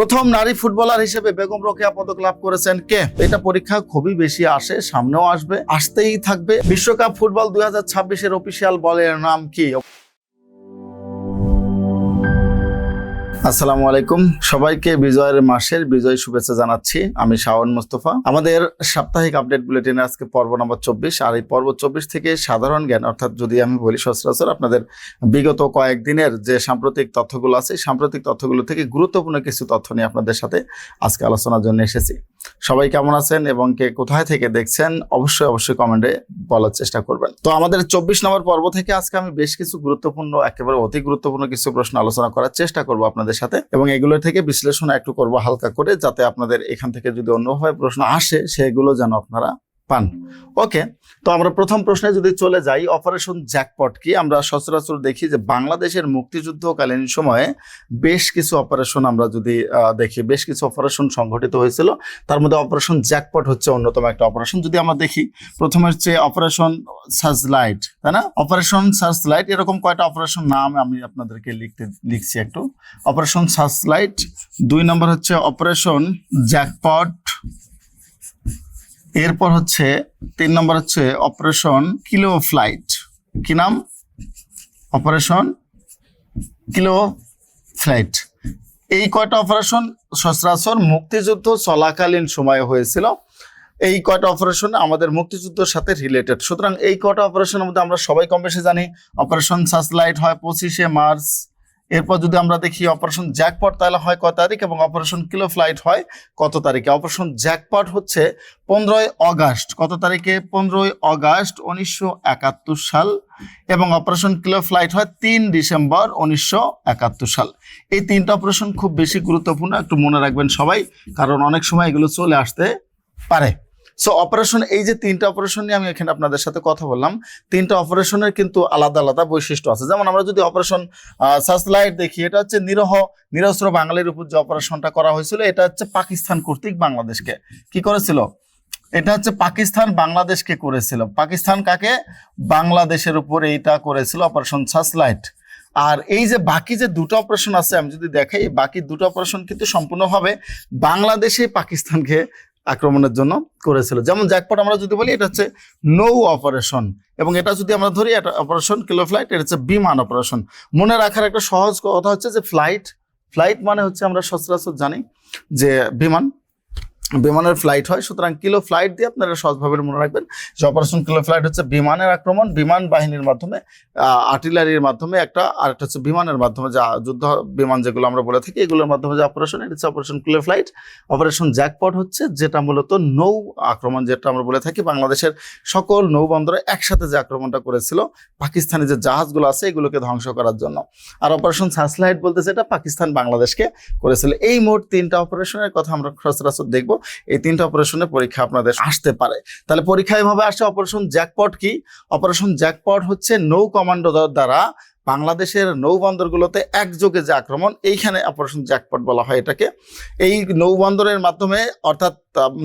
প্রথম নারী ফুটবলার হিসেবে বেগম রোকেয়া পদক লাভ করেছেন কে? এটা পরীক্ষা খুবই বেশি আসে, সামনেও আসবে, আসতেই থাকবে। বিশ্বকাপ ফুটবল দুই হাজার ছাব্বিশের অফিসিয়াল বলের নাম কি? আসসালামু আলাইকুম। সবাইকে বিজয়ের মাসের বিজয় শুভেচ্ছা জানাচ্ছি। আমি শাওন মোস্তফা। আমাদের সাপ্তাহিক আপডেট বুলেটিনে আজকে পর্ব নম্বর চব্বিশ। আর এই পর্ব চব্বিশ থেকে সাধারণ জ্ঞান, অর্থাৎ যদি আমি বলি সচরাচর আপনাদের বিগত কয়েকদিনের যে সাম্প্রতিক তথ্যগুলো আছে সাম্প্রতিক তথ্যগুলো থেকে গুরুত্বপূর্ণ কিছু তথ্য নিয়ে আপনাদের সাথে আজকে আলোচনার জন্য এসেছি। সবাই কেমন আছেন এবং কে কোথায় থেকে দেখছেন, অবশ্যই অবশ্যই কমেন্টে বলার চেষ্টা করবেন। তো আমাদের চব্বিশ নম্বর পর্ব থেকে আজকে আমি বেশ কিছু গুরুত্বপূর্ণ, একেবারে অতি গুরুত্বপূর্ণ কিছু প্রশ্ন আলোচনা করার চেষ্টা করব আপনাদের সাথে এবং এগুলো থেকে বিশ্লেষণ একটু করব হালকা করে, যাতে আপনাদের এখান থেকে যদি অন্যভাবে প্রশ্ন আসে, সেগুলো যেন আপনারা পান। ওকে তো আমরা প্রথম প্রশ্নে যদি চলে যাই অপারেশন জ্যাকপট কি? আমরা সচরাচর দেখি যে বাংলাদেশের মুক্তিযুদ্ধকালীন সময়ে বেশ কিছু অপারেশন আমরা যদি দেখি, বেশ কিছু অপারেশন সংঘটিত হয়েছিল। তার মধ্যে অপারেশন জ্যাকপট হচ্ছে অন্যতম একটা অপারেশন যদি আমরা দেখি প্রথমে হচ্ছে অপারেশন সার্চলাইট তাই না? অপারেশন সার্চলাইট এরকম কয়টা অপারেশন নাম আমি আপনাদেরকে লিখতে, লিখছি একটু। অপারেশন সার্চলাইট দুই নম্বর হচ্ছে অপারেশন জ্যাকপট এরপর হচ্ছে, তিন নম্বর হচ্ছে অপারেশন কিলো ফ্লাইট কি নাম? অপারেশন কিলো ফ্লাইট এই কয়টা অপারেশন সচরাচর মুক্তিযুদ্ধ চলাকালীন সময়ে হয়েছিল। এই কয়টা অপারেশন আমাদের মুক্তিযুদ্ধের সাথে রিলেটেড সুতরাং এই কয়টা অপারেশনের মধ্যে আমরা সবাই কম বেশি জানি। অপারেশন সার্চলাইট হয় পঁচিশে মার্চ এরপর যদি আমরা দেখি অপারেশন জ্যাকপট, তাহলে হয় কত তারিখ এবং অপারেশন কিলো ফ্লাইট হয় কত তারিখে? অপারেশন জ্যাকপট হচ্ছে পনেরোই অগাস্ট। কত তারিখে? পনেরোই অগাস্ট উনিশশো একাত্তর সাল এবং অপারেশন কিলো ফ্লাইট হয় তিন ডিসেম্বর উনিশশো একাত্তর সাল। এই তিনটা অপারেশন খুব বেশি গুরুত্বপূর্ণ, একটু মনে রাখবেন সবাই, কারণ অনেক সময় এগুলো চলে আসতে পারে। সো অপারেশন এই যে তিনটা অপারেশন নিয়ে আমি এখানে আপনাদের সাথে কথা বললাম, তিনটা অপারেশনের কিন্তু আলাদা আলাদা বৈশিষ্ট্য আছে। যেমন আমরা যদি অপারেশন সার্চলাইট দেখি, এটা হচ্ছে নিরহ, নিরস্ত্র বাঙালির উপর যে অপারেশনটা করা হয়েছিল, এটা হচ্ছে পাকিস্তান কর্তৃক বাংলাদেশকে। কি করেছিল? এটা হচ্ছে পাকিস্তান বাংলাদেশকে করেছিল। পাকিস্তান কাকে? বাংলাদেশের উপর এইটা করেছিল অপারেশন সার্চলাইট আর এই যে বাকি যে দুটো অপারেশন আছে, আমি যদি দেখাই, বাকি দুটো অপারেশন কিন্তু সম্পূর্ণভাবে বাংলাদেশে পাকিস্তানকে আক্রমণের জন্য করেছিল। যেমন জ্যাকপট আমরা যদি বলি, এটা হচ্ছে নৌ অপারেশন। এবং এটা যদি আমরা ধরি, এটা অপারেশন কিলো ফ্লাইট এটা হচ্ছে বিমান অপারেশন। মনে রাখার একটা সহজ কথা হচ্ছে যে ফ্লাইট ফ্লাইট মানে হচ্ছে আমরা সচরাচর জানি যে বিমান বিমানের ফ্লাইট হয়। সুতরাং কিলো ফ্লাইট দিয়ে আপনারা সহজভাবে মনে রাখবেন যে অপারেশন কিলো ফ্লাইট হচ্ছে বিমানের আক্রমণ, বিমান বাহিনীর মাধ্যমে আর্টিলারির মাধ্যমে একটা, আর একটা হচ্ছে বিমানের মাধ্যমে যা যুদ্ধ, বিমান যেগুলো আমরা বলে থাকি, এগুলোর মাধ্যমে যে অপারেশন এটা হচ্ছে operation kilo flight operation jackpot হচ্ছে যেটা মূলত নৌ আক্রমণ, যেটা আমরা বলে থাকি বাংলাদেশের সকল নৌবন্দরে একসাথে যে আক্রমণটা করেছিল, পাকিস্তানি যে জাহাজগুলো আছে, এগুলোকে ধ্বংস করার জন্য। আর অপারেশন সার্চলাইট বলতে যেটা পাকিস্তান বাংলাদেশকে করেছিল। এই মোট তিনটা অপারেশনের কথা আমরা সচরাচর দেখব। এই তিনটা অপারেশনের পরীক্ষা আপনাদের আসতে পারে। তাহলে পরীক্ষা এভাবে আসে অপারেশন জ্যাকপট কি? অপারেশন জ্যাকপট হচ্ছে নৌ কমান্ডো দ্বারা বাংলাদেশের নৌবন্দরগুলোতে একযোগে যে আক্রমণ, এইখানে অপারেশন জ্যাকপট বলা হয় এটাকে। এই নৌবন্দরের মাধ্যমে অর্থাৎ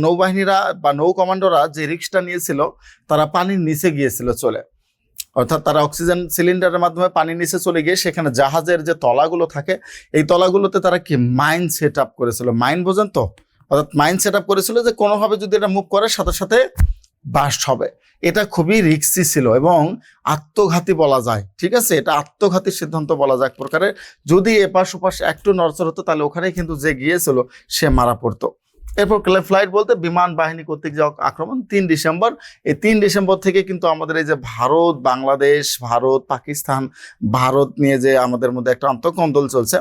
নৌবাহিনীরা বা নৌ কমান্ডোরা যে রিক্সটা নিয়েছিল, তারা পানির নিচে গিয়েছিল চলে। অর্থাৎ তারা অক্সিজেন সিলিন্ডারের মাধ্যমে পানির নিচে চলে গিয়ে সেখানে জাহাজের যে তলাগুলো থাকে, এই তলাগুলোতে তারা কি মাইন সেট আপ করেছিল? মাইন বোঝেন তো? অর্থাৎ মাইন্ড সেট আপ করেছিল যে কোনোভাবে যদি এটা মুভ করে, সাথে সাথে বাস্ট হবে। এটা খুবই রিক্সি ছিল এবং আত্মঘাতী বলা যায়, ঠিক আছে? এটা আত্মঘাতী সিদ্ধান্ত বলা যায় এক প্রকারের। যদি এপাশ ওপাশ একটু নড়চড় হতো, তাহলে ওখানেই কিন্তু যে গিয়েছিল, সে মারা পড়তো। এরপর ফ্লাইট বলতে বিমান বাহিনী কর্তৃক যে আক্রমণ, তিন ডিসেম্বর। এই তিন ডিসেম্বর থেকে কিন্তু আমাদের এই যে ভারত, বাংলাদেশ, ভারত, পাকিস্তান, ভারত নিয়ে যে আমাদের মধ্যে একটা আন্তঃকন্দল চলছে,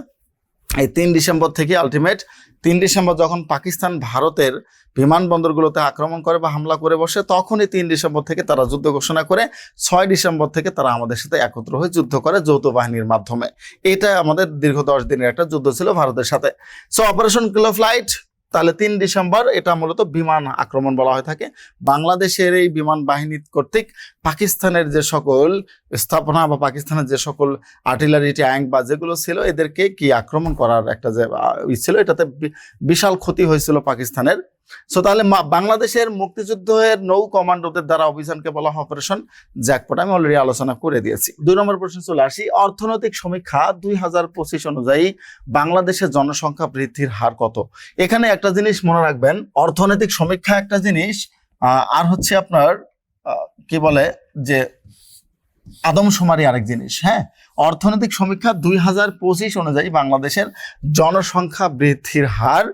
এই তিন ডিসেম্বর থেকে আলটিমেট তিন ডিসেম্বর যখন পাকিস্তান ভারতের বিমানবন্দরগুলোতে আক্রমণ করে বা হামলা করে বসে, তখনই তিন ডিসেম্বর থেকে তারা যুদ্ধ ঘোষণা করে, ছয় ডিসেম্বর থেকে তারা আমাদের সাথে একত্র হয়ে যুদ্ধ করে যৌথ বাহিনীর মাধ্যমে। এটা আমাদের দীর্ঘ দশ দিনের একটা যুদ্ধ ছিল ভারতের সাথে। সো অপারেশন ক্লো ফ্লাইট তাহলে তিন ডিসেম্বর এটা মূলত বিমান আক্রমণ বলা হয়ে থাকে। বাংলাদেশের এই বিমান বাহিনী কর্তৃক পাকিস্তানের যে সকল স্থাপনা বা পাকিস্তানের যে সকল আর্টিলারি, ট্যাঙ্ক বা যেগুলো ছিল, এদেরকে কি আক্রমণ করার একটা যে ছিল, এটাতে বিশাল ক্ষতি হয়েছিল পাকিস্তানের। সো তাহলে বাংলাদেশের মুক্তিযুদ্ধের নৌ কমান্ডোদের দ্বারা অভিযানকে বলা হয় অপারেশন জ্যাকপট আমি অলরেডি আলোচনা করে দিয়েছি। দুই নম্বর প্রশ্ন চলে আসি। অর্থনৈতিক সমীক্ষা দুই হাজার পঁচিশ অনুযায়ী বাংলাদেশের জনসংখ্যা বৃদ্ধির হার কত? এখানে একটা জিনিস মনে রাখবেন, অর্থনৈতিক সমীক্ষা একটা জিনিস আর হচ্ছে আপনার কি বলে যে আদমশুমারি আরেক জিনিস হ্যাঁ? অর্থনৈতিক সমীক্ষা দুই হাজার পঁচিশ অনুযায়ী বাংলাদেশের জনসংখ্যা বৃদ্ধির হার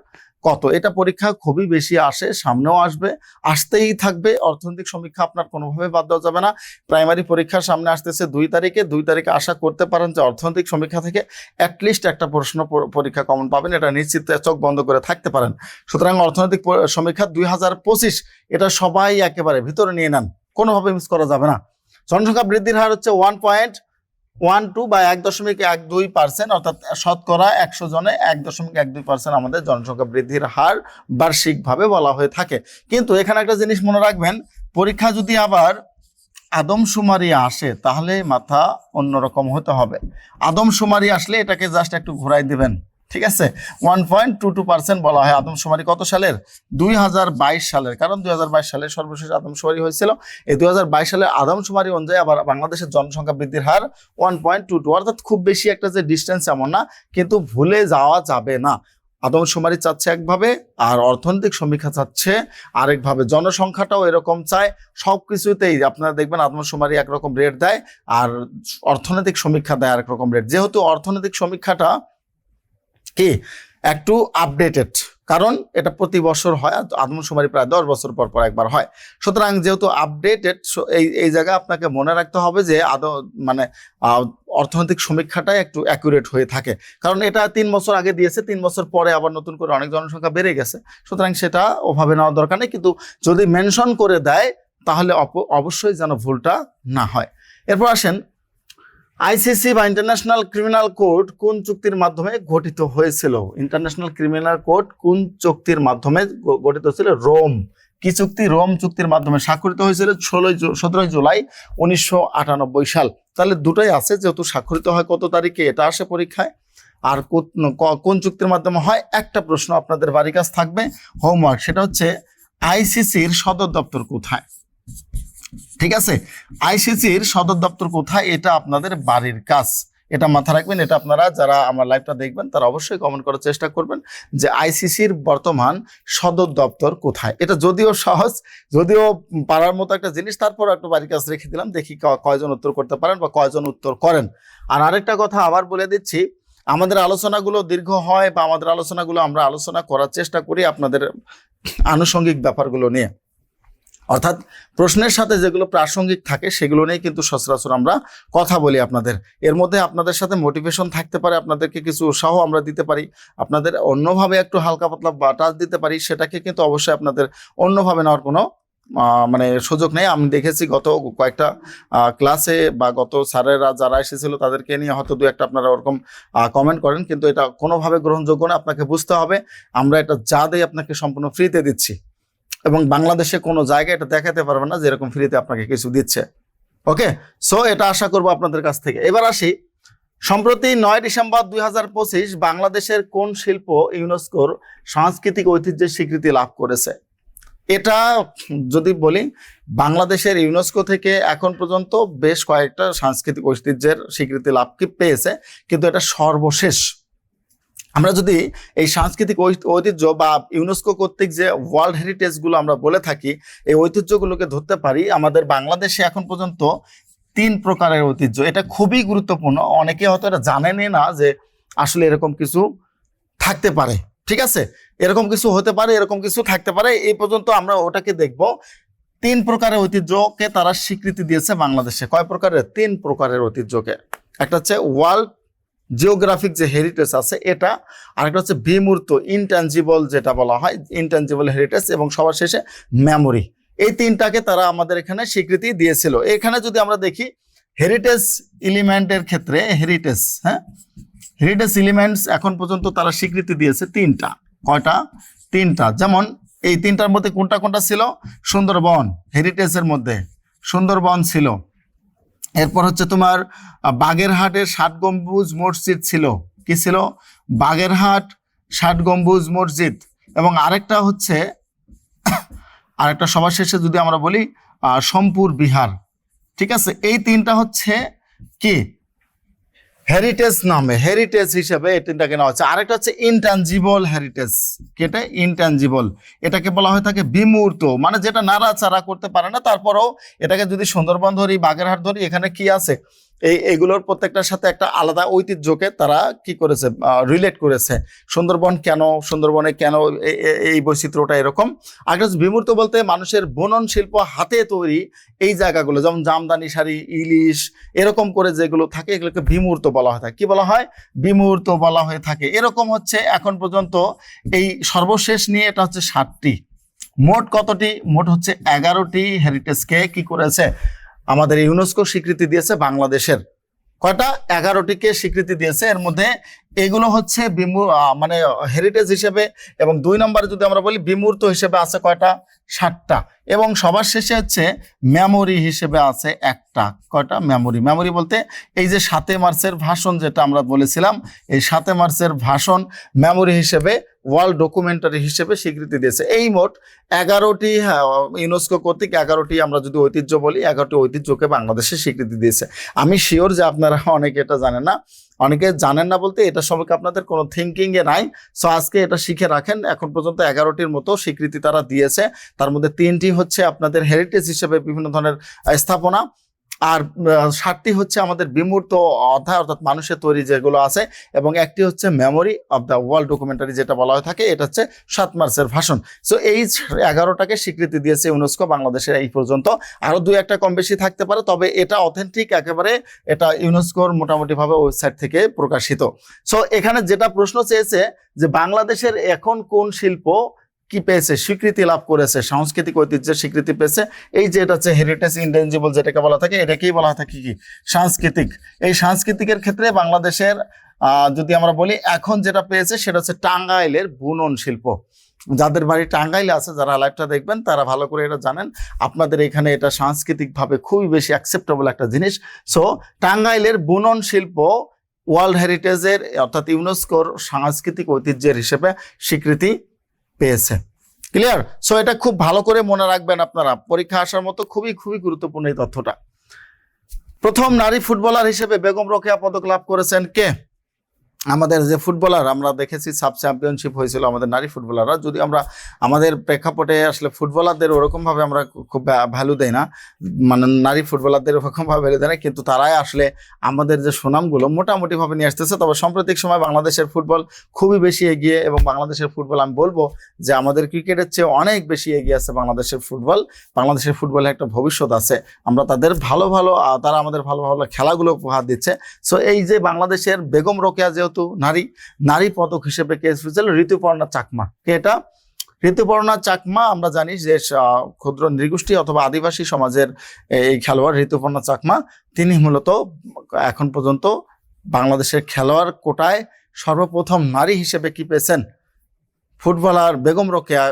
কত? এটা পরীক্ষা খুবই বেশি আসে, সামনেও আসবে, আসতেই থাকবে। অর্থনৈতিক সমীক্ষা আপনার কোনোভাবে বাদ দেওয়া যাবে না। প্রাইমারি পরীক্ষার সামনে আসতেছে দুই তারিখে দুই তারিখে আশা করতে পারেন যে অর্থনৈতিক সমীক্ষা থেকে অ্যাটলিস্ট একটা প্রশ্ন পরীক্ষা কমন পাবেন। এটা নিশ্চিত চোখ বন্ধ করে থাকতে পারেন। সুতরাং অর্থনৈতিক সমীক্ষা দুই হাজার পঁচিশ, এটা সবাই একেবারে ভিতরে নিয়ে নেন। কোনোভাবে মিস করা যাবে না। জনসংখ্যা বৃদ্ধির হার হচ্ছে ওয়ান পয়েন্ট ওয়ান, টু বা এক দশমিক এক দুই পার্সেন্ট, অর্থাৎ শতকরা একশো জনে এক দশমিক এক দুই পার্সেন্ট আমাদের জনসংখ্যা বৃদ্ধির হার বার্ষিকভাবে বলা হয়ে থাকে। কিন্তু এখানে একটা জিনিস মনে রাখবেন, পরীক্ষা যদি আবার আদমশুমারি আসে, তাহলে মাথা অন্যরকম হতে হবে। আদমশুমারি আসলে এটাকে জাস্ট একটু ঘোরাই দিবেন। ঠিক আছে? One point two two percent বলা হয় আদমশুমারি। কত সালের? দুই হাজার বাইশ সালের। কারণ দুই হাজার বাইশ সালে সর্বশেষ আদমশুমারি হয়েছিল। এই দুই হাজার বাইশ সালের আদমশুমারি অনুযায়ী আবার বাংলাদেশের জনসংখ্যা বৃদ্ধির হার ওয়ান পয়েন্ট টু টু অর্থাৎ খুব বেশি একটা যে ডিস্টেন্স এমন না, কিন্তু ভুলে যাওয়া যাবে না। আদমশুমারি চাচ্ছে একভাবে, আর অর্থনৈতিক সমীক্ষা চাচ্ছে আরেকভাবে। জনসংখ্যাটাও এরকম চায়। সব কিছুতেই আপনারা দেখবেন আদমশুমারি একরকম রেট দেয়, আর অর্থনৈতিক সমীক্ষা দেয় আরেক রকম রেট যেহেতু অর্থনৈতিক সমীক্ষাটা কি? একটু আপডেটেড কারণ এটা প্রতি বছর হয় আদমশুমারি প্রায় দশ বছর পর পর একবার হয়। সুতরাং যেহেতু আপডেটেড এই এই জায়গায় আপনাকে মনে রাখতে হবে যে আদ মানে অর্থনৈতিক সমীক্ষাটাই একটু অ্যাকুরেট হয়ে থাকে। কারণ এটা তিন বছর আগে দিয়েছে, তিন বছর পরে আবার নতুন করে অনেক জনসংখ্যা বেড়ে গেছে। সুতরাং সেটা ওভাবে নেওয়ার দরকার নেই, কিন্তু যদি মেনশন করে দেয়, তাহলে অবশ্যই যেন ভুলটা না হয়। এরপর আসেন আইসিসি বা ইন্টারন্যাশনাল ক্রিমিনাল কোর্ট কোন চুক্তির মাধ্যমে গঠিত হয়েছিল? ইন্টারন্যাশনাল ক্রিমিনাল কোর্ট কোন চুক্তির মাধ্যমে গঠিত ছিল রোম। কি চুক্তি? রোম চুক্তির মাধ্যমে স্বাক্ষরিত হয়েছিল ষোলোই সতেরোই জুলাই উনিশশো আটানব্বই সাল। তাহলে দুটোই আছে, যেহেতু স্বাক্ষরিত হয় কত তারিখে, এটা আসে পরীক্ষায়। আর কোন চুক্তির মাধ্যমে হয়? একটা প্রশ্ন আপনাদের বাড়ির কাছ থাকবে। হোমওয়ার্ক সেটা হচ্ছে, আইসিসির সদর দপ্তর কোথায়? ঠিক আছে? আইসিসির সদর দপ্তর কোথায়? এটা আপনাদের বাড়ির কাজ। এটা মাথা রাখবেন, এটা আপনারা যারা আমার লাইভটা দেখবেন, তারা অবশ্যই কমেন্ট করার চেষ্টা করবেন যে আইসিসির বর্তমান সদর দপ্তর কোথায়। এটা যদিও সহজ, যদিও পারার মতো একটা জিনিস, তারপর একটা বাড়ির কাছে রেখে দিলাম, দেখি কয়জন উত্তর করতে পারেন বা কয়জন উত্তর করেন। আর আরেকটা কথা আবার বলে দিচ্ছি, আমাদের আলোচনাগুলো দীর্ঘ হয় বা আমাদের আলোচনাগুলো আমরা আলোচনা করার চেষ্টা করি আপনাদের আনুষঙ্গিক ব্যাপারগুলো নিয়ে। অর্থাৎ প্রশ্নের সাথে যেগুলো প্রাসঙ্গিক থাকে সেগুলো নিয়ে কিন্তু সচরাচর আমরা কথা বলি আপনাদের। এর মধ্যে আপনাদের সাথে মোটিভেশন থাকতে পারে, আপনাদেরকে কিছু উৎসাহ আমরা দিতে পারি, আপনাদের অন্যভাবে একটু হালকা পাতলা বাটাস দিতে পারি, সেটাকে কিন্তু অবশ্যই আপনাদের অন্যভাবে নেওয়ার কোনো মানে সুযোগ নেই। আমি দেখেছি গত কয়েকটা ক্লাসে বা গত স্যারেরা যারা এসেছিল তাদেরকে নিয়ে হয়তো দু একটা আপনারা ওরকম কমেন্ট করেন, কিন্তু এটা কোনোভাবে গ্রহণযোগ্য না, আপনাকে বুঝতে হবে। আমরা এটা যা দেই আপনাকে সম্পূর্ণ ফ্রিতে দিচ্ছি। এবং বাংলাদেশে কোনো জায়গায় এটা দেখাতে পারবে না যেরকম ফ্রিতে আপনাকে কিছু দিচ্ছে। ওকে? সো, এটা আশা করব আপনাদের কাছ থেকে। এবার আসি। সম্প্রতি নয় ডিসেম্বর দুই হাজার পঁচিশ বাংলাদেশের কোন শিল্প ইউনেস্কোর সাংস্কৃতিক ঐতিহ্যের স্বীকৃতি লাভ করেছে? এটা যদি বলি, বাংলাদেশের ইউনেস্কো থেকে এখন পর্যন্ত বেশ কয়েকটা সাংস্কৃতিক ঐতিহ্যের স্বীকৃতি লাভ পেয়েছে, কিন্তু এটা সর্বশেষ। আমরা যদি এই সাংস্কৃতিক ঐতিহ্য বা ইউনেস্কো কর্তৃক যে ওয়ার্ল্ড হেরিটেজগুলো আমরা বলে থাকি, এই ঐতিহ্যগুলোকে ধরতে পারি, আমাদের বাংলাদেশে এখন পর্যন্ত তিন প্রকারের ঐতিহ্য। এটা খুবই গুরুত্বপূর্ণ। অনেকে হয়তো এটা জানেনই না যে আসলে এরকম কিছু থাকতে পারে। ঠিক আছে? এরকম কিছু হতে পারে, এরকম কিছু থাকতে পারে। এই পর্যন্ত আমরা ওটাকে দেখব। তিন প্রকারের ঐতিহ্যকে তারা স্বীকৃতি দিয়েছে বাংলাদেশে। কয় প্রকারের? তিন প্রকারের ঐতিহ্যকে। একটা হচ্ছে ওয়ার্ল্ড জিওগ্রাফিক যে হেরিটেজ আছে এটা, আরেকটা হচ্ছে বিমূর্ত ইনট্যাঞ্জিবল যেটা বলা হয় ইনট্যাঞ্জিবল হেরিটেজ এবং সবার শেষে মেমোরি এই তিনটাকে তারা আমাদের এখানে স্বীকৃতি দিয়েছিল। এখানে যদি আমরা দেখি হেরিটেজ এলিমেন্টের ক্ষেত্রে হেরিটেজ হ্যাঁ? হেরিটেজ এলিমেন্টস এখন পর্যন্ত তারা স্বীকৃতি দিয়েছে তিনটা। কয়টা? তিনটা। যেমন এই তিনটার মধ্যে কোনটা কোনটা ছিল? সুন্দরবন হেরিটেজের মধ্যে। সুন্দরবন ছিল। এরপর হচ্ছে তোমার বাগেরহাটের ষাট গম্বুজ মসজিদ ছিল। কি ছিল? বাগেরহাট ষাট গম্বুজ মসজিদ। এবং আরেকটা হচ্ছে, আরেকটা সবার শেষে যদি আমরা বলি সম্পুর বিহার। ঠিক আছে? এই তিনটা হচ্ছে কি? হেরিটেজ নামে হেরিটেজ হিসেবে এটাকে নেওয়া হচ্ছে। আরেকটা হচ্ছে ইনট্যাঞ্জিবল হেরিটেজ কেটে? ইনট্যাঞ্জিবল এটাকে বলা হয়ে থাকে বিমূর্ত। মানে যেটা নাড়াচাড়া করতে পারে না, তারপরেও এটাকে যদি সুন্দরবন ধরি, বাগেরহাট ধরি, এখানে কি আছে? এই, এগুলোর প্রত্যেকটার সাথে একটা আলাদা ঐতিহ্যকে তারা কি করেছে রিলেট করেছে। সুন্দরবন কেন, সুন্দরবনে কেন এই বৈচিত্র্যটা এরকম? আগে বিমূর্ত বলতে মানুষের বনন শিল্প হাতে তৈরি এই জায়গাগুলো, যেমন জামদানি শাড়ি, ইলিশ, এরকম করে যেগুলো থাকে, এগুলোকে বিমূর্ত বলা হয় থাকে। কি বলা হয়? বিমূর্ত বলা হয়ে থাকে। এরকম হচ্ছে এখন পর্যন্ত এই সর্বশেষ নিয়ে এটা হচ্ছে ষাটটি মোট কতটি? মোট হচ্ছে এগারোটি হেরিটেজকে কি করেছে? আমাদের ইউনেস্কো স্বীকৃতি দিয়েছে বাংলাদেশের। কয়টা? এগারোটিকে স্বীকৃতি দিয়েছে। এর মধ্যে এগুলো হচ্ছে বিমূ মানে হেরিটেজ হিসেবে এবং দুই নম্বরে যদি আমরা বলি বিমূর্ত হিসেবে আছে কয়টা? ষাটটা এবং সবার শেষে হচ্ছে মেমোরি হিসেবে আছে একটা। কয়টা? মেমোরি মেমোরি বলতে এই যে সাতে মার্চের ভাষণ যেটা আমরা বলেছিলাম এই সাতে মার্চের ভাষণ মেমোরি হিসেবে ওয়ার্ল্ড ডকুমেন্টারি হিসেবে স্বীকৃতি দিয়েছে। এই মোট এগারোটি হ্যাঁ, ইউনেস্কো কর্তৃক এগারোটি আমরা যদি ঐতিহ্য বলি এগারোটি ঐতিহ্যকে বাংলাদেশে স্বীকৃতি দিয়েছে। আমি শিওর যে আপনারা অনেকে এটা জানেন না অনেকে জানেন না বলতে এটা সম্পর্কে আপনাদের কোনো থিঙ্কিংয়ে নাই। সো আজকে এটা শিখে রাখেন। এখন পর্যন্ত এগারোটির মতো স্বীকৃতি তারা দিয়েছে। তার মধ্যে তিনটি হচ্ছে আপনাদের হেরিটেজ হিসেবে বিভিন্ন ধরনের স্থাপনা। আর ষাটটি হচ্ছে আমাদের বিমূর্ত অধ্যায়, অর্থাৎ মানুষের তৈরি যেগুলো আছে, এবং একটি হচ্ছে memory of the world documentary যেটা বলা হয়ে থাকে, এটা হচ্ছে সাত মার্চের ভাষণ। সো এই এগারোটাকে স্বীকৃতি দিয়েছে ইউনেস্কো বাংলাদেশের এই পর্যন্ত। আরও দুই একটা কম বেশি থাকতে পারে, তবে এটা অথেন্টিক একেবারে এটা ইউনেস্কোর মোটামুটিভাবে ওয়েবসাইট থেকে প্রকাশিত। সো এখানে যেটা প্রশ্ন চেয়েছে যে বাংলাদেশের এখন কোন শিল্প কি পেয়েছে? স্বীকৃতি লাভ করেছে, সাংস্কৃতিক ঐতিহ্যের স্বীকৃতি পেয়েছে। এই যে এটা হচ্ছে হেরিটেজ ইনটেনজিবল যেটাকে বলা থাকে, এটাকেই বলা থাকে কি? সাংস্কৃতিক। এই সাংস্কৃতিকের ক্ষেত্রে বাংলাদেশের যদি আমরা বলি, এখন যেটা পেয়েছে সেটা হচ্ছে টাঙ্গাইলের বুনন শিল্প। যাদের বাড়ি টাঙ্গাইলে আছে, যারা লাইভটা দেখবেন, তারা ভালো করে এটা জানেন। আপনাদের এখানে এটা সাংস্কৃতিকভাবে খুবই বেশি অ্যাকসেপ্টেবল একটা জিনিস। সো টাঙ্গাইলের বুনন শিল্প ওয়ার্ল্ড হেরিটেজের অর্থাৎ ইউনেস্কোর সাংস্কৃতিক ঐতিহ্যের হিসেবে স্বীকৃতি পেয়েছে ক্লিয়ার সো এটা খুব ভালো করে মনে রাখবেন আপনারা। পরীক্ষা আসার মতো খুবই খুবই গুরুত্বপূর্ণ এই তথ্যটা। প্রথম নারী ফুটবলার হিসেবে বেগম রোকেয়া পদক লাভ করেছেন কে? আমাদের যে ফুটবলার, আমরা দেখেছি সাব চ্যাম্পিয়নশিপ হয়েছিল আমাদের নারী ফুটবলাররা। যদি আমরা আমাদের প্রেক্ষাপটে আসলে ফুটবলারদের ওরকমভাবে আমরা খুব ভ্যালু দেই না মানে নারী ফুটবলারদের ওরকমভাবে ভ্যালু দেয় না, কিন্তু তারাই আসলে আমাদের যে সুনামগুলো মোটামুটিভাবে নিয়ে আসতেছে। তবে সাম্প্রতিক সময় বাংলাদেশের ফুটবল খুবই বেশি এগিয়ে এবং বাংলাদেশের ফুটবল, আমি বলব যে আমাদের ক্রিকেটের চেয়ে অনেক বেশি এগিয়ে আছে বাংলাদেশের ফুটবল। বাংলাদেশের ফুটবলে একটা ভবিষ্যৎ আছে। আমরা তাদের ভালো ভালো তারা আমাদের ভালো ভালো খেলাগুলো উপহার দিচ্ছে। সো এই যে বাংলাদেশের বেগম রোকেয়া যেহেতু নারী নারী পদক হিসেবে কে এসেছিল? ঋতুপর্ণা চাকমা। এটা? ঋতুপর্ণা চাকমা, আমরা জানি যে ক্ষুদ্র নৃগোষ্ঠী অথবা আদিবাসী সমাজের এই খেলোয়াড় ঋতুপর্ণা চাকমা। তিনি মূলত এখন পর্যন্ত বাংলাদেশের খেলোয়াড় কোটায় সর্বপ্রথম নারী হিসেবে কি পেয়েছেন? ফুটবলার বেগম রোকেয়া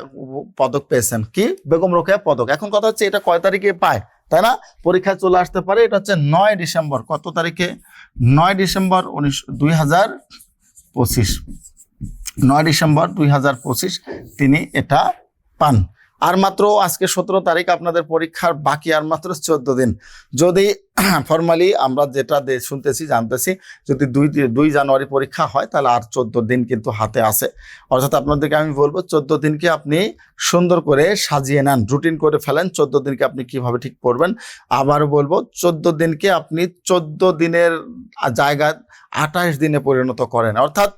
পদক পেয়েছেন। কি? বেগম রোকেয়া পদক। এখন কথা হচ্ছে এটা কয় তারিখে পায়? তাই না? পরীক্ষায় চলে আসতে পারে। এটা হচ্ছে নয় ডিসেম্বর। কত তারিখে? নয় ডিসেম্বর উনিশ, দুই হাজার পঁচিশ। নয় ডিসেম্বর দুই হাজার পঁচিশ তিনি এটা পান। আর মাত্র আজকে সতেরো তারিখ আপনাদের পরীক্ষার বাকি আর মাত্র চোদ্দ দিন। যদি ফর্মালি আমরা যেটা শুনতেছি, জানতেছি, যদি দুই দুই জানুয়ারি পরীক্ষা হয়, তাহলে আর চোদ্দ দিন কিন্তু হাতে আছে। অর্থাৎ আপনাদেরকে আমি বলব, চোদ্দ দিনকে আপনি সুন্দর করে সাজিয়ে নেন রুটিন করে ফেলেন, চোদ্দ দিনকে আপনি কীভাবে ঠিক করবেন। আবারও বলব, চোদ্দ দিনকে আপনি চোদ্দ দিনের জায়গায় আঠাশ দিনে পরিণত করেন। অর্থাৎ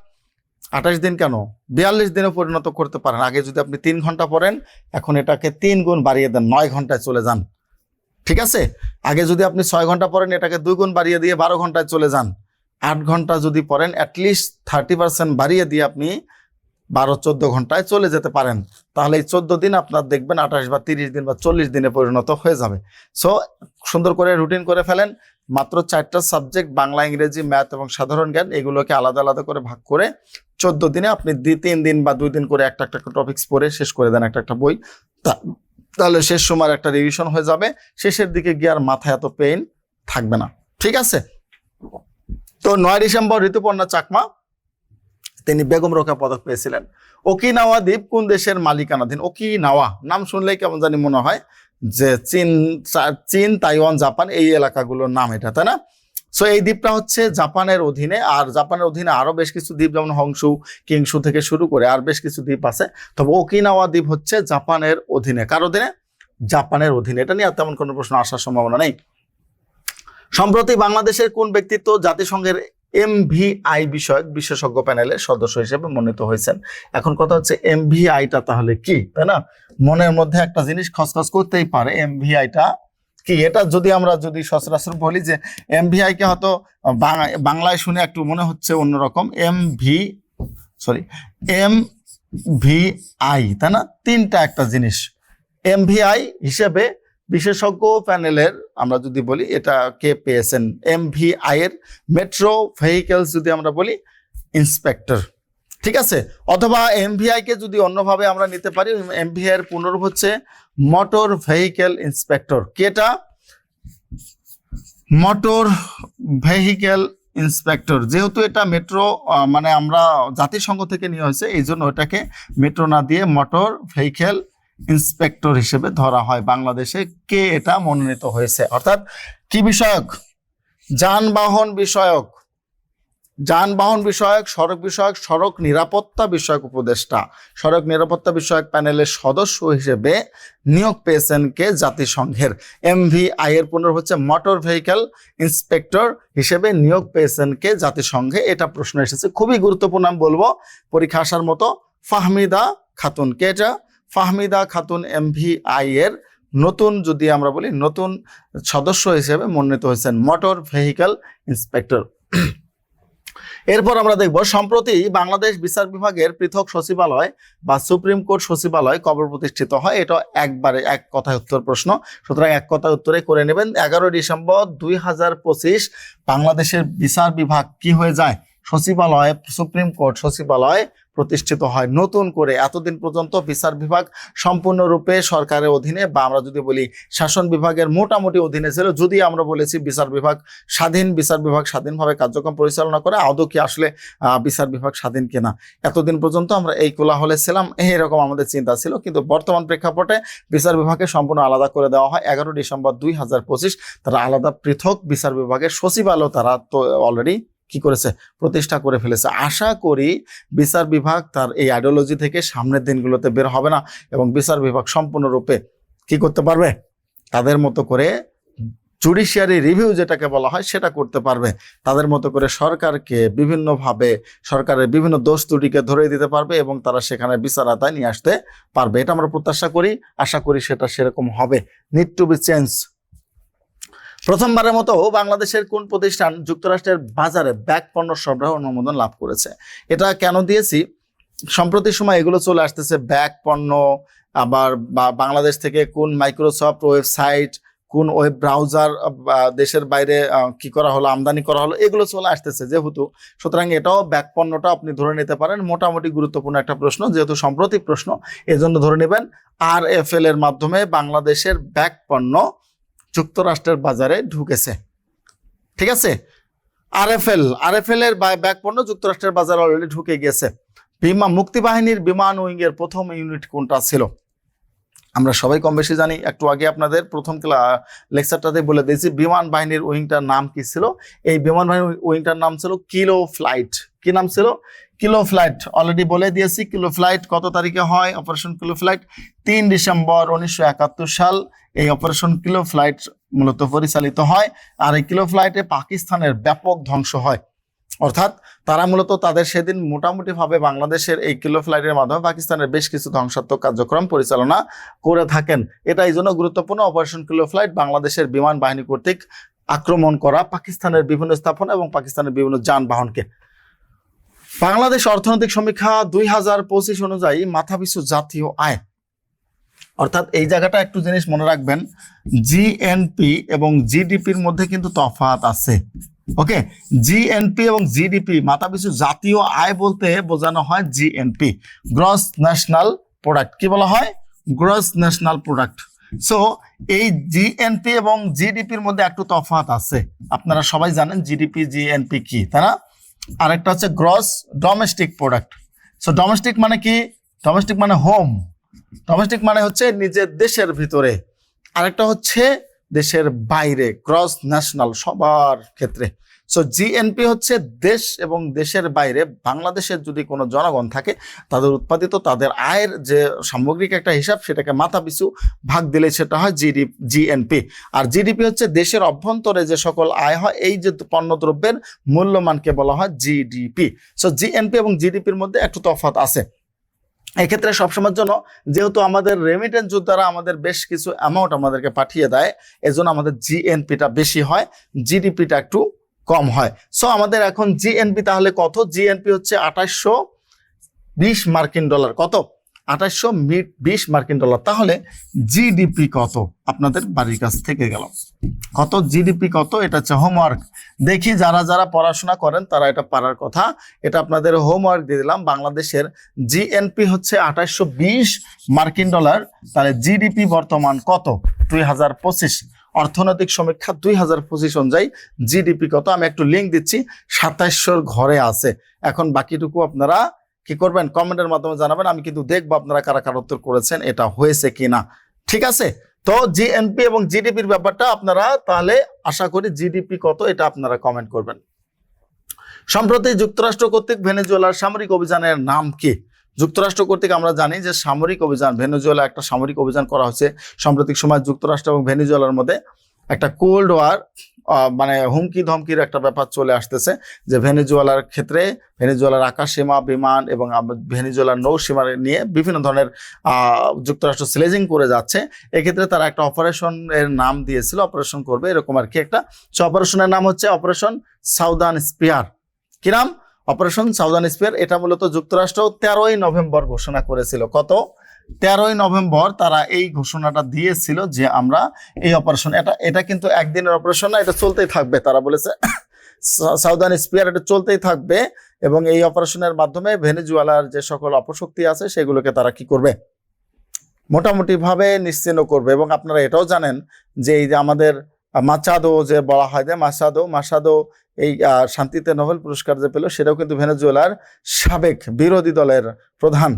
আঠাশ দিন কেন? বিয়াল্লিশ দিনে পরিণত করতে পারেন। আগে যদি আপনি তিন ঘণ্টা পড়েন, এখন এটাকে তিন গুণ বাড়িয়ে দেন, নয় ঘন্টায় চলে যান। ঠিক আছে? আগে যদি আপনি ছয় ঘণ্টা পড়েন, এটাকে দুই গুণ বাড়িয়ে দিয়ে বারো ঘন্টায় চলে যান। আট ঘণ্টা যদি পড়েন অ্যাটলিস্ট থার্টি পার্সেন্ট বাড়িয়ে দিয়ে আপনি বারো, চোদ্দ ঘন্টায় চলে যেতে পারেন। তাহলে এই চোদ্দ দিন আপনার দেখবেন আঠাশ বা তিরিশ দিন বা চল্লিশ দিনে পরিণত হয়ে যাবে। সো সুন্দর করে রুটিন করে ফেলেন। মাত্র চারটা সাবজেক্ট বাংলা, ইংরেজি ম্যাথ এবং সাধারণ জ্ঞান, এগুলোকে আলাদা আলাদা করে ভাগ করে চোদ্দ দিনে আপনি দুই তিন দিন বা দুই দিন করে একটা একটা টপিক্স পড়ে শেষ করে দেন একটা একটা বই। তাহলে শেষ সময় একটা রিভিশন হয়ে যাবে। শেষের দিকে গিয়ে আর মাথায় এত পেইন থাকবে না। ঠিক আছে? তো নয় ডিসেম্বর ঋতুপর্ণা চাকমা তিনি বেগম রোকা পদক পেয়েছিলেন। ওকিনাওয়া দ্বীপ কোন দেশের মালিকানাধীন? ওকিনাওয়া, নাম শুনলেই কেমন জানি মনে হয় যে চীন চীন, তাইওয়ান, জাপান, এই এলাকাগুলোর নাম এটা, তাই না? সো এই দ্বীপটা হচ্ছে জাপানের অধীনে, আর জাপানের অধীনে আরও বেশ কিছু দ্বীপ, যেমন হংসু, কিংসু থেকে শুরু করে আর বেশ কিছু দ্বীপ আছে। তবে ওকিনাওয়া দ্বীপ হচ্ছে জাপানের অধীনে। কার অধীনে? জাপানের অধীনে। এটা নিয়ে আর তেমন কোনো প্রশ্ন আসার সম্ভাবনা নেই। সম্প্রতি বাংলাদেশের কোন ব্যক্তিত্ব জাতিসংঘের এমভিআই বিষয়ক বিশেষজ্ঞ প্যানেলের সদস্য হিসেবে মনোনীত হয়েছেন। এখন কথা হচ্ছে এম এমভিআইটা তাহলে কি? তাই না? মনের মধ্যে একটা জিনিস খসখস করতেই পারে এম এমভিআইটা কি? এটা যদি আমরা যদি সচরাচর বলি যে এমভিআই কে হয়তো বাং- বাংলায় শুনে একটু মনে হচ্ছে অন্যরকম M V sorry M V I তাই না? তিনটা একটা জিনিস। এম এমভিআই হিসেবে বিশেষজ্ঞ প্যানেলের, আমরা যদি বলি, এটা কে পেয়েছেন? এমভিআই এর মেট্রো ভেহিকেলস যদি আমরা বলি ইন্সপেক্টর ঠিক আছে? অথবা এমভিআই কে যদি অন্যভাবে আমরা নিতে পারি এমভিআই এর পুনরূপ হচ্ছে মোটর ভেহিকেল ইন্সপেক্টর কেটা? মোটর ভেহিকেল ইন্সপেক্টর যেহেতু এটা মেট্রো মানে আমরা জাতিসংঘ থেকে নিয়ে হয়েছে এই জন্য এটাকে মেট্রো না দিয়ে মোটর ভেহিকেল ইন্সপেক্টর হিসেবে ধরা হয় বাংলাদেশে। কে এটা মনোনীত হয়েছে? অর্থাৎ কি বিষয়ক? যানবাহন বিষয়ক। যানবাহন বিষয়ক, সড়ক বিষয়ক, সড়ক নিরাপত্তা বিষয়ক উপদেষ্টা। সড়ক নিরাপত্তা বিষয়ক প্যানেলের সদস্য হিসেবে নিয়োগ পেয়েছেন কে? জাতিসংঘের এমভিআই এর পুনর হচ্ছে মোটর ভেহিকেল ইন্সপেক্টর হিসেবে নিয়োগ পেয়েছেন কে? জাতিসংঘে। এটা প্রশ্ন এসেছে। খুবই গুরুত্বপূর্ণ, আমি বলব। পরীক্ষা আসার মতো ফাহমিদা খাতুন। কে এটা? ফাহমিদা খাতুন এমভিআই এর নতুন যদি আমরা বলি, নতুন সদস্য হিসেবে মনোনীত হয়েছেন মোটর ভেহিকেল ইন্সপেক্টর। এরপর আমরা দেখব, সম্প্রতি বাংলাদেশ বিচার বিভাগের পৃথক সচিবালয় বা সুপ্রিম কোর্ট সচিবালয় কবর প্রতিষ্ঠিত হয়। এটা একবারে এক কথায় উত্তর প্রশ্ন। সুতরাং এক কথা উত্তরে করে নেবেন, এগারো ডিসেম্বর দুই হাজার পঁচিশ বাংলাদেশের বিচার বিভাগ কি হয়ে যায়? সচিবালয়, সুপ্রিম কোর্ট সচিবালয় প্রতিষ্ঠিত হয়। নতুন করে এতদিন পর্যন্ত বিচার বিভাগ সম্পূর্ণরূপে সরকারের অধীনে বা আমরা যদি বলি শাসন বিভাগের মোটামুটি অধীনে ছিল, যদি আমরা বলেছি বিচার বিভাগ স্বাধীন, বিচার বিভাগ স্বাধীনভাবে কার্যক্রম পরিচালনা করে, আদৌ কি আসলে বিচার বিভাগ স্বাধীন কিনা? এতদিন পর্যন্ত আমরা এই কোলাহলে ছিলাম এরকম আমাদের চিন্তা ছিল, কিন্তু বর্তমান প্রেক্ষাপটে বিচার বিভাগকে সম্পূর্ণ আলাদা করে দেওয়া হয়। এগারো ডিসেম্বর দুই হাজার পঁচিশ, তারা আলাদা পৃথক বিচার বিভাগের সচিবালয়, তারা তো অলরেডি কি করেছে? প্রতিষ্ঠা করে ফেলেছে। আশা করি বিচার বিভাগ তার এই আইডিওলজি থেকে সামনের দিনগুলোতে বের হবে না এবং বিচার বিভাগ সম্পূর্ণরূপে কি করতে পারবে? তাদের মতো করে জুডিশিয়ারি রিভিউ যেটাকে বলা হয় সেটা করতে পারবে। তাদের মতো করে সরকারকে বিভিন্নভাবে সরকারের বিভিন্ন দোষ ত্রুটিকে ধরে দিতে পারবে এবং তারা সেখানে বিচার আদায় নিয়ে আসতে পারবে। এটা আমরা প্রত্যাশা করি। আশা করি সেটা সেরকম হবে। নিড টু বি চেঞ্জ প্রথমবারের মতো বাংলাদেশের কোন প্রতিষ্ঠান যুক্তরাষ্ট্রের বাজারে ব্যাগ পণ্য সরবরাহ অনুমোদন লাভ করেছে? এটা কেন দিয়েছি? সম্প্রতি সময় এগুলো চলে আসতেছে ব্যাগ পণ্য, আবার বাংলাদেশ থেকে কোন মাইক্রোসফট ওয়েবসাইট, কোন ওয়েব ব্রাউজার দেশের বাইরে কি করা হলো, আমদানি করা হলো, এগুলো চলে আসতেছে যেহেতু। সুতরাং এটাও ব্যাগ পণ্যটা আপনি ধরে নিতে পারেন, মোটামুটি গুরুত্বপূর্ণ একটা প্রশ্ন, যেহেতু সম্প্রতি প্রশ্ন, এজন্য ধরে নেবেন আর এফ এল এর মাধ্যমে বাংলাদেশের ব্যাগ পণ্য যুক্তরাষ্ট্রের বাজারে ঢুকেছে। ঠিক আছে? আরএফএল আরএফএল এর ব্যাগ পণ্য যুক্তরাষ্ট্রের বাজারে অলরেডি ঢুকে গিয়েছে। বিমান মুক্তিবাহিনীর বিমান উইং এর প্রথম ইউনিট কোনটা ছিল? আমরা সবাই কম বেশি জানি, একটু আগে আপনাদের প্রথম লেকচারটাতে বলে দিয়েছি, বিমান বাহিনীর উইংটার নাম কি ছিল? এই বিমান বাহিনীর উইংটার নাম ছিল কিলো ফ্লাইট। কি নাম ছিল? Kilo flight. অলরেডি বলে দিয়েছি, কিলো ফ্লাইট কত তারিখে হয়? অপারেশন কিলো ফ্লাইট তিন ডিসেম্বর উনিশশো একাত্তর সাল। এই অপারেশন কিলো ফ্লাইট মূলত পরিচালিত হয় আর এই কিলো ফ্লাইটে পাকিস্তানের ব্যাপক ধ্বংস হয়। অর্থাৎ তারা মূলত তাদের সেদিন মোটামুটি ভাবে বাংলাদেশের এই কিলো ফ্লাইটের মাধ্যমে পাকিস্তানের বেশ কিছু ধ্বংসাত্মক কার্যক্রম পরিচালনা করে থাকেন। এটা এই জন্য গুরুত্বপূর্ণ অপারেশন কিলো ফ্লাইট বাংলাদেশের বিমান বাহিনী কর্তৃক আক্রমণ করা পাকিস্তানের বিভিন্ন স্থাপনা এবং পাকিস্তানের বিভিন্ন যানবাহনকে। বাংলাদেশ অর্থনৈতিক সমীক্ষা দুই হাজার পঁচিশ অনুযায়ী মাথাপিছু জাতীয় আয় অর্থাৎ এই জায়গাটা একটু জিনিস মনে রাখবেন জিএনপি এবং জিডিপির মধ্যে কিন্তু তফাৎ আছে, ওকে? জিএনপি এবং জিডিপি মাথাপিছু জাতীয় আয় বলতে বোঝানো হয় জিএনপি গ্রস ন্যাশনাল প্রোডাক্ট কি বলা হয়? গ্রস ন্যাশনাল প্রোডাক্ট সো এই জিএনপি এবং জিডিপির মধ্যে একটু তফাৎ আছে। আপনারা সবাই জানেন জিডিপি জিএনপি কি, তাই না? আরেকটা হচ্ছে gross domestic product so domestic মানে কি? ডোমেস্টিক মানে হোম ডোমেস্টিক মানে হচ্ছে নিজের দেশের ভিতরে। আরেকটা হচ্ছে দেশের বাইরে ক্রস ন্যাশনাল সবার ক্ষেত্রে। সো জিএনপি হচ্ছে দেশ এবং দেশের বাইরে। বাংলাদেশের যদি কোনো জনগণ থাকে, তাদের উৎপাদিত, তাদের আয়ের যে সামগ্রিক একটা হিসাব, সেটাকে মাথা পিছু ভাগ দিলে সেটা হয় জিডি জিএনপি আর জিডিপি হচ্ছে দেশের অভ্যন্তরে যে সকল আয় হয়, এই যে পণ্যদ্রব্যের মূল্যমানকে বলা হয় জিডিপি সো জিএনপি এবং জিডিপির মধ্যে একটু তফাৎ আছে। এক্ষেত্রে সবসময়ের জন্য যেহেতু আমাদের রেমিটেন্স যোদ্ধারা আমাদের বেশ কিছু অ্যামাউন্ট আমাদেরকে পাঠিয়ে দেয়, এজন্য আমাদের জিএনপিটা বেশি হয় জিডিপিটা একটু কম হয়। সো আমাদের এখন জিএনপি তাহলে কত? জিএনপি হচ্ছে আঠাশশো বিশ মার্কিন ডলার। কত? আঠাশশো বিশ মার্কিন ডলার। তাহলে জিডিপি কত আপনাদের বাড়ির কাছ থেকে গেল? কত জিডিপি কত? এটা হচ্ছে হোমওয়ার্ক দেখি যারা যারা পড়াশোনা করেন তারা এটা পারার কথা। এটা আপনাদের হোমওয়ার্ক দিয়ে দিলাম। বাংলাদেশের জিএনপি হচ্ছে আঠাশশো বিশ মার্কিন ডলার। তাহলে জিডিপি বর্তমান কত? দুই হাজার পঁচিশ। অর্থনৈতিক সমীক্ষা দুই হাজার পঁচিশ অনুযায়ী জিডিপি কত? আমি একটু লিঙ্ক দিচ্ছি। সাতাইশশোর ঘরে আছে। এখন বাকিটুকু আপনারা কি করবেন? কমেন্টের মাধ্যমে জানাবেন। আমি কিন্তু দেখব আপনারা কারা কারা উত্তর করেছেন, এটা হয়েছে কিনা। ঠিক আছে? তো জিএনপি এবং জিডিপির ব্যাপারটা আপনারা তাহলে আশা করি জিডিপি কত এটা আপনারা কমেন্ট করবেন। সম্প্রতি যুক্তরাষ্ট্র কর্তৃক ভেনেজুয়েলার সামরিক অভিযানের নাম কি? যুক্তরাষ্ট্র কর্তৃক আমরা জানি যে সামরিক অভিযান ভেনেজুয়েলা একটা সামরিক অভিযান করা হচ্ছে। সাম্প্রতিক সময় যুক্তরাষ্ট্র এবং ভেনেজুয়েলার মধ্যে একটা কোল্ড ওয়ার মানে হুমকি ধমকির একটা ব্যাপার চলে আসতেছে যে ভেনেজুয়েলার ক্ষেত্রে ভেনেজুয়েলার আকাশ সীমা বিমান এবং ভেনেজুয়েলার নৌ সীমা নিয়ে বিভিন্ন ধরনের যুক্তরাষ্ট্র স্লেজিং করে যাচ্ছে। এক্ষেত্রে তারা একটা অপারেশন এর নাম দিয়েছিল, অপারেশন করবে, এরকম আর কি একটা। সে অপারেশনের নাম হচ্ছে অপারেশন সাউদার্ন স্পিয়ার। কি নাম? অপারেশন সাউদার্ন স্পিয়ার, এটা মূলত যুক্তরাষ্ট্র তেরোই নভেম্বর ঘোষণা করেছিল। কত? তেরোই নভেম্বর তারা এই ঘোষণাটা দিয়েছিল যে আমরা এই অপারেশন এটা এটা কিন্তু একদিনের অপারেশন না, এটা চলতেই থাকবে, তারা বলেছে। সাউদার্ন স্পিয়ার, এটা চলতেই থাকবে এবং এই অপারেশনের মাধ্যমে ভেনেজুয়েলার যে সকল অপশক্তি আছে, সেগুলোকে তারা কি করবে? মোটামুটি ভাবে নিশ্চিহ্ন করবে এবং আপনারা এটাও জানেন যে এই যে আমাদের মাচাদো যে বলা হয় যে মাসাদো মাসাদো এই শান্তিতে নোবেল পুরস্কার যে পেল, সেটাও কিন্তু ভেনেজুয়েলার সাবেক বিরোধী দলের প্রধান।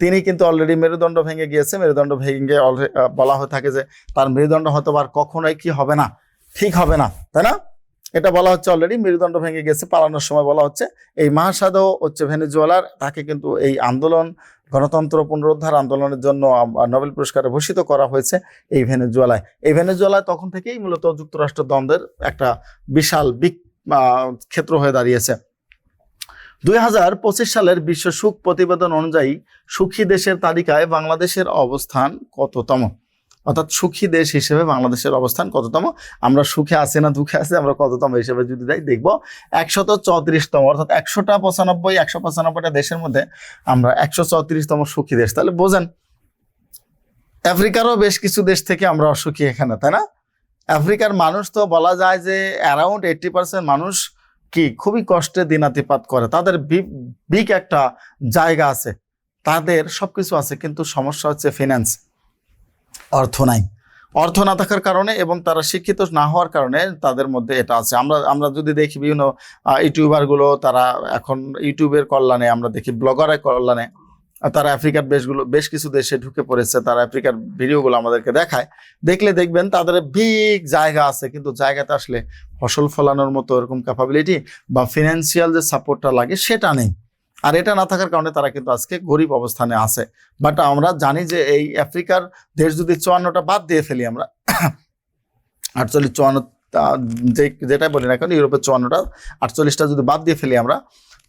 তিনি কিন্তু অলরেডি মেরুদণ্ড ভেঙে গিয়েছে। মেরুদণ্ড ভেঙে বলা হয়ে থাকে যে তার মেরুদণ্ড হয়তো আর কখনোই কি হবে না, ঠিক হবে না, তাই না? এটা বলা হচ্ছে অলরেডি মেরুদণ্ড ভেঙে গেছে পালানোর সময় বলা হচ্ছে। এই মাহাসাদও হচ্ছে ভেনেজুয়েলার, তাকে কিন্তু এই আন্দোলন, গণতন্ত্র পুনরুদ্ধার আন্দোলনের জন্য নোবেল পুরস্কারে ভূষিত করা হয়েছে এই ভেনেজুয়েলায়। এই ভেনেজুয়েলায় তখন থেকেই মূলত যুক্তরাষ্ট্র দ্বন্দ্বের একটা বিশাল বিক ক্ষেত্র হয়ে দাঁড়িয়েছে। দুই হাজার পঁচিশ সালের বিশ্ব সুখ প্রতিবেদন অনুযায়ী সুখী দেশের তালিকায় বাংলাদেশের অবস্থান কততম? অর্থাৎ সুখী দেশ হিসেবে বাংলাদেশের অবস্থান কততম? আমরা সুখে আছি না দুঃখে আছি, আমরা কততম হিসেবে যদি যাই দেখব, একশত চৌত্রিশতম, অর্থাৎ একশোটা পঁচানব্বই একশো পঁচানব্বইটা দেশের মধ্যে আমরা একশো চৌত্রিশতম সুখী দেশ। তাহলে বোঝেন, আফ্রিকারও বেশ কিছু দেশ থেকে আমরা অসুখী এখানে, তাই না? আফ্রিকার মানুষ তো বলা যায় যে অ্যারাউন্ড এইটটি পার্সেন্ট মানুষ কি খুবই কষ্টে দিনাতিপাত করে। তাদের বিগ একটা জায়গা আছে। তাদের সব কিছু আছে, কিন্তু সমস্যা হচ্ছে ফিন্যান্স অর্থ নাই। অর্থ না থাকার কারণে এবং তারা শিক্ষিত না হওয়ার কারণে তাদের মধ্যে এটা আছে। আমরা আমরা যদি দেখি বিভিন্ন ইউটিউবারগুলো, তারা এখন ইউটিউবের কল্যাণে, আমরা দেখি ব্লগারের কল্যাণে আহ, তারা আফ্রিকার দেশগুলো বেশ কিছু দেশে ঢুকে পড়েছে তারা আফ্রিকার ভিডিওগুলো আমাদেরকে দেখায়। দেখলে দেখবেন তাদের বিগ জায়গা আছে কিন্তু জায়গাতে আসলে ফসল ফলানোর মতো এরকম ক্যাপাবিলিটি বা ফিনান্সিয়াল যে সাপোর্টটা লাগে সেটা নেই। আর এটা না থাকার কারণে তারা কিন্তু আজকে গরিব অবস্থানে আছে। বাট আমরা জানি যে এই আফ্রিকার দেশ যদি চুয়ান্নটা বাদ দিয়ে ফেলি আমরা আটচল্লিশ চুয়ান্ন যেটাই বলি না কেন ইউরোপের চুয়ান্নটা আটচল্লিশটা যদি বাদ দিয়ে ফেলি আমরা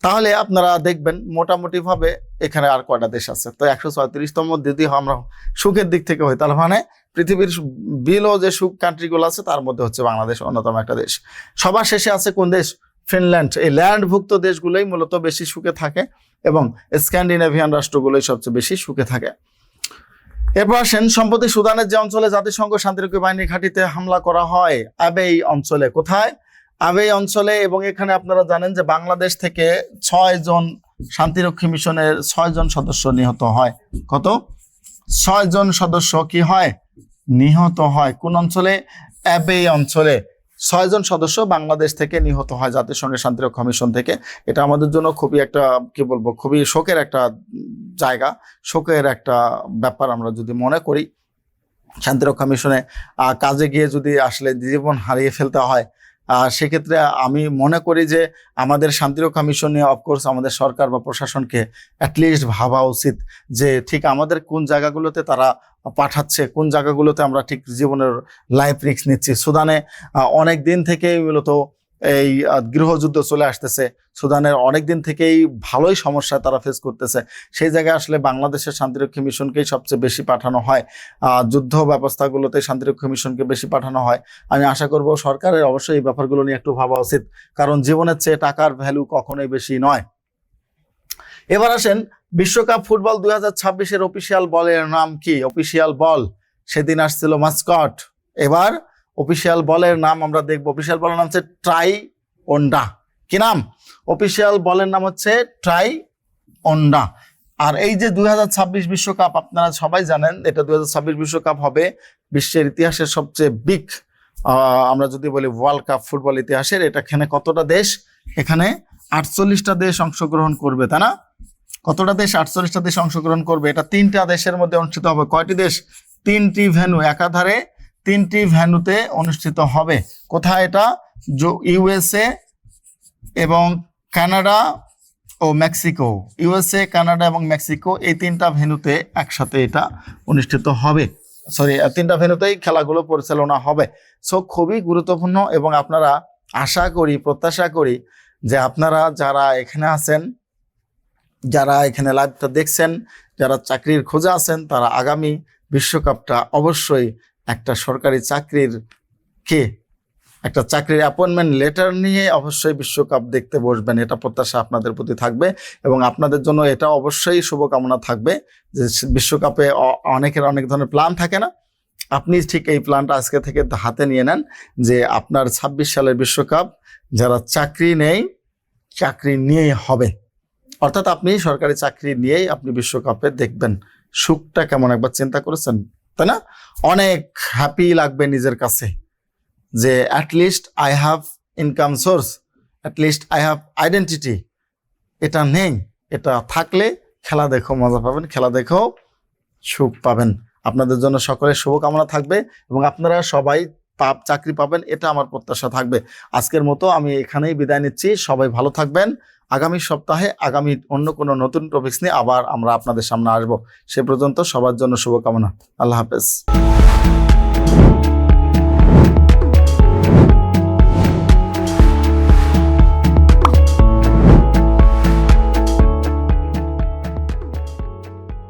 তাহলে আপনারা দেখবেন মোটামুটি ভাবে এখানে আর কয়টা দেশ আছে? তো একশো ছয়ত্রিশতম যদি আমরা সুখের দিক থেকে হই, তাহলে মানে পৃথিবীর বিলো যে সুখ কান্ট্রিগুলো আছে, তার মধ্যে হচ্ছে বাংলাদেশ অন্যতম একটা দেশ। সবার শেষে আছে কোন দেশ? ফিনল্যান্ড এই ল্যান্ডভুক্ত দেশগুলোই মূলত বেশি সুখে থাকে এবং স্ক্যান্ডিনেভিয়ান রাষ্ট্রগুলোই সবচেয়ে বেশি সুখে থাকে। এরপর আসেন, সম্প্রতি সুদানের যে অঞ্চলে জাতিসংঘ শান্তিরক্ষী বাহিনীর ঘাঁটিতে হামলা করা হয় আবে এই অঞ্চলে। কোথায়? আবেই অঞ্চলে এবং এখানে আপনারা জানেন যে বাংলাদেশ থেকে ছয় জন শান্তিরক্ষী মিশনের ছয় জন সদস্য নিহত হয়। কত? ছয় জন সদস্য কি হয়? নিহত হয়। কোন অঞ্চলে? অ্যাবে অঞ্চলে। ছয়জন সদস্য বাংলাদেশ থেকে নিহত হয় জাতিসংঘের শান্তিরক্ষা মিশন থেকে। এটা আমাদের জন্য খুবই একটা, কি বলব, খুবই শোকের একটা জায়গা, শোকের একটা ব্যাপার আমরা যদি মনে করি। শান্তিরক্ষা মিশনে কাজে গিয়ে যদি আসলে জীবন হারিয়ে ফেলতে হয় সেক্ষেত্রে আমি মনে করি যে আমাদের শান্তিরক্ষা মিশন অফকোর্স আমাদের সরকার বা প্রশাসনকে অ্যাটলিস্ট ভাবা উচিত যে ঠিক আমাদের কোন জায়গাগুলোতে তারা পাঠাচ্ছে, কোন জায়গাগুলোতে আমরা ঠিক জীবনের লাইফ রিস্ক নিচ্ছি। সুদানে অনেক দিন থেকেই মূলত এই গৃহযুদ্ধ চলে আসতেছে। সুদানের অনেক দিন থেকেই ভালোই সমস্যা তারা ফেস করতেছে। সেই জায়গায় আসলে বাংলাদেশের শান্তিরক্ষী মিশনকেই সবচেয়ে বেশি পাঠানো হয়। যুদ্ধ ব্যবস্থাগুলোতে শান্তিরক্ষী মিশনকে বেশি পাঠানো হয়। আমি আশা করব সরকারের অবশ্যই এই ব্যাপারগুলো নিয়ে একটু ভাবা উচিত। কারণ জীবনের চেয়ে টাকার ভ্যালু কখনোই বেশি নয়। এবার আসেন, বিশ্বকাপ ফুটবল দুই হাজার ছাব্বিশের অফিসিয়াল বলের নাম কি? Official ball. সেদিন আসছিল মাস্কট এবার অফিসিয়াল বলের নাম আমরা দেখব। অফিসিয়াল বলের নাম হচ্ছে ট্রাই ওন্ডা কি নাম? অফিসিয়াল বলের নাম হচ্ছে ট্রাই ওন্ডা আর এই যে দুই বিশ্বকাপ, আপনারা সবাই জানেন, এটা দুই বিশ্বকাপ হবে বিশ্বের ইতিহাসের সবচেয়ে বিগ আমরা যদি বলি ওয়ার্ল্ড কাপ ফুটবল ইতিহাসের, এটা এখানে কতটা দেশ? এখানে আটচল্লিশটা দেশ অংশগ্রহণ করবে, তাই না? কতটা দেশ আটচল্লিশটা দেশ অংশগ্রহণ করবে? এটা তিনটা দেশের মধ্যে অনুষ্ঠিত হবে। কয়টি দেশ? তিনটি ভেন্যু, একাধারে তিনটি ভেন্যুতে অনুষ্ঠিত হবে। কোথায় এটা? ইউএসএ এবং কানাডা ও মেক্সিকো। ইউএসএ, কানাডা এবং মেক্সিকো এই তিনটা ভেন্যুতে একসাথে এটা অনুষ্ঠিত হবে। সরি তিনটা ভেন্যুতেই খেলাগুলো পরিচালনা হবে। সো, খুবই গুরুত্বপূর্ণ এবং আপনারা আশা করি, প্রত্যাশা করি যে আপনারা যারা এখানে আছেন, যারা এখানে লাইভটা দেখছেন, যারা চাকরির খোঁজে আছেন, তারা আগামী বিশ্বকাপটা অবশ্যই একটা সরকারি চাকরির কে? একটা চাকরির অ্যাপয়েন্টমেন্ট লেটার নিয়ে অবশ্যই বিশ্বকাপ দেখতে বসবেন, এটা প্রত্যাশা আপনাদের প্রতি থাকবে এবং আপনাদের জন্য এটা অবশ্যই শুভকামনা থাকবে যে বিশ্বকাপে অনেকের অনেক ধরনের প্ল্যান থাকে না। আপনি ঠিক এই প্ল্যানটা আজকে থেকে হাতে নিয়ে নেন যে আপনার ছাব্বিশ সালের বিশ্বকাপ যারা চাকরি নেই, চাকরি নিয়েই হবে। অর্থাৎ আপনি সরকারি চাকরি নিয়েই আপনি বিশ্বকাপে দেখবেন। সুখটা কেমন একবার চিন্তা করেছেন? তাই না? অনেক হ্যাপি লাগবে নিজের কাছে যে at least I have income source at least I have identity এটা নেই, এটা থাকলে খেলা দেখো, মজা পাবেন, খেলা দেখো, সুখ পাবেন। আপনাদের জন্য সকলের শুভকামনা থাকবে এবং আপনারা সবাই পাপ চাকরি পাবেন, এটা আমার প্রত্যাশা থাকবে। আজকের মতো আমি এখানেই বিদায় নিচ্ছি, সবাই ভালো থাকবেন। আগামী সপ্তাহে আগামী অন্য কোনো নতুন টপিক্স নিয়ে আবার আমরা আপনাদের সামনে আসব। সে পর্যন্ত সবার জন্য শুভকামনা। আল্লাহ হাফেজ।